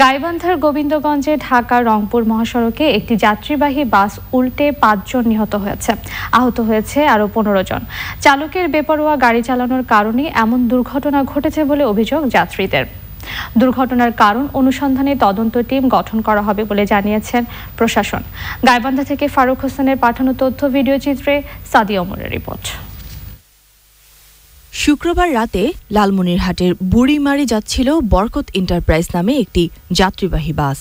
গাইবান্ধার গোবিন্দগঞ্জে ঢাকা রংপুর মহাসড়কে একটি যাত্রীবাহী বাস উল্টে পাঁচজন নিহত হয়েছে। আহত হয়েছে আরও পনেরো জন। চালকের বেপরোয়া গাড়ি চালানোর কারণে এমন দুর্ঘটনা ঘটেছে বলে অভিযোগ যাত্রীদের। দুর্ঘটনার কারণ অনুসন্ধানে তদন্ত টিম গঠন করা হবে বলে জানিয়েছেন প্রশাসন। গাইবান্ধা থেকে ফারুক হোসেনের পাঠানো তথ্য, ভিডিও চিত্রে সাদিয়া ওমরের রিপোর্ট। শুক্রবার রাতে লালমনিরহাটের বুড়িমারি যাচ্ছিল বরকত এন্টারপ্রাইজ নামে একটি যাত্রীবাহী বাস।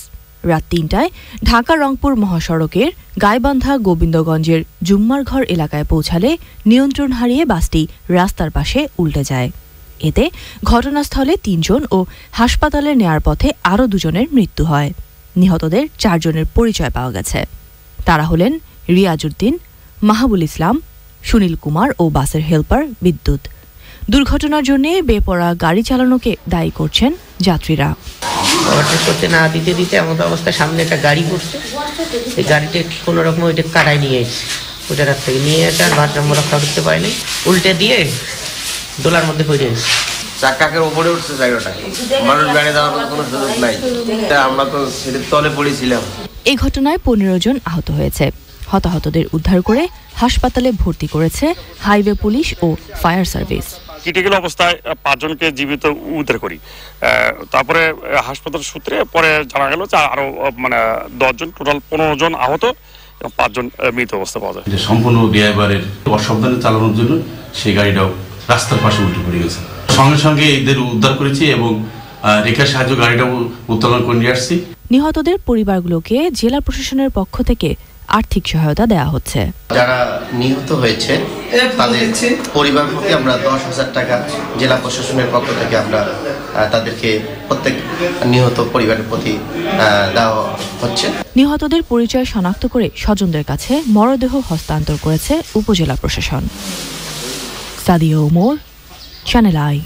রাত তিনটায় ঢাকা রংপুর মহাসড়কের গাইবান্ধা গোবিন্দগঞ্জের জুম্মারঘর এলাকায় পৌঁছালে নিয়ন্ত্রণ হারিয়ে বাসটি রাস্তার পাশে উল্টে যায়। এতে ঘটনাস্থলে তিনজন ও হাসপাতালে নেয়ার পথে আরও দুজনের মৃত্যু হয়। নিহতদের চারজনের পরিচয় পাওয়া গেছে। তারা হলেন রিয়াজউদ্দিন মাহাবুল ইসলাম, সুনীল কুমার ও বাসের হেল্পার বিদ্যুৎ। দুর্ঘটনার জন্য বেপরা গাড়ি চালানোকে দায়ী করছেন যাত্রীরা। ওভারটেক করতে না দিতে দিতে এমন অবস্থা সামনে একটা গাড়ি পড়ছে এই গাড়িতে কোনো রকম ওইটা কাটায় নিয়ে এসেছে। ওইটা রাত থেকে নিয়ে এসে আর ভারসাম্য রক্ষা করতে পারেনি উল্টে দিয়ে দোলার মধ্যে পড়ে গেছে। চাকাকের উপরে উঠছে জায়গাটা মানুষ গাড়ি যাওয়ার মতো কোনো সুযোগ নাই। আমরা তো সেটার তলে পড়েছিলাম। এ ঘটনায় পনেরো জন আহত হয়েছে। হতাহতদের উদ্ধার করে হাসপাতালে ভর্তি করেছে হাইওয়ে পুলিশ ও ফায়ার সার্ভিস। ক্রিটিক্যাল অবস্থায় পাঁচজনকে জীবিত উদ্ধার করি। তারপরে হাসপাতাল সূত্রে পরে জানা গেল যে আরও মানে দশজন টোটাল পনেরো জন আহত এবং পাঁচজন মৃত অবস্থা পাওয়া যায়। সম্পূর্ণ ড্রাইভারের অসাবধানে চালানোর জন্য সেই গাড়িটাও রাস্তার পাশে উল্টে পড়ে গেছে। সঙ্গে সঙ্গে এদের উদ্ধার করেছি এবং রেখার সাহায্য গাড়িটাও উত্তোলন করে নিয়ে আসছি। নিহতদের পরিবারগুলোকে জেলা প্রশাসনের পক্ষ থেকে আর্থিক সহায়তা দেওয়া হচ্ছে। যারা নিহত হয়েছে তাদের পরিবার প্রতি আমরা দশ হাজার টাকা জেলা প্রশাসনের পক্ষ থেকে আমরা তাদেরকে প্রত্যেক নিহত পরিবারের প্রতি আহ, দেওয়া হচ্ছে। নিহতদের পরিচয় শনাক্ত করে স্বজনদের কাছে মরদেহ হস্তান্তর করেছে উপজেলা প্রশাসন। Sadia Omar channel I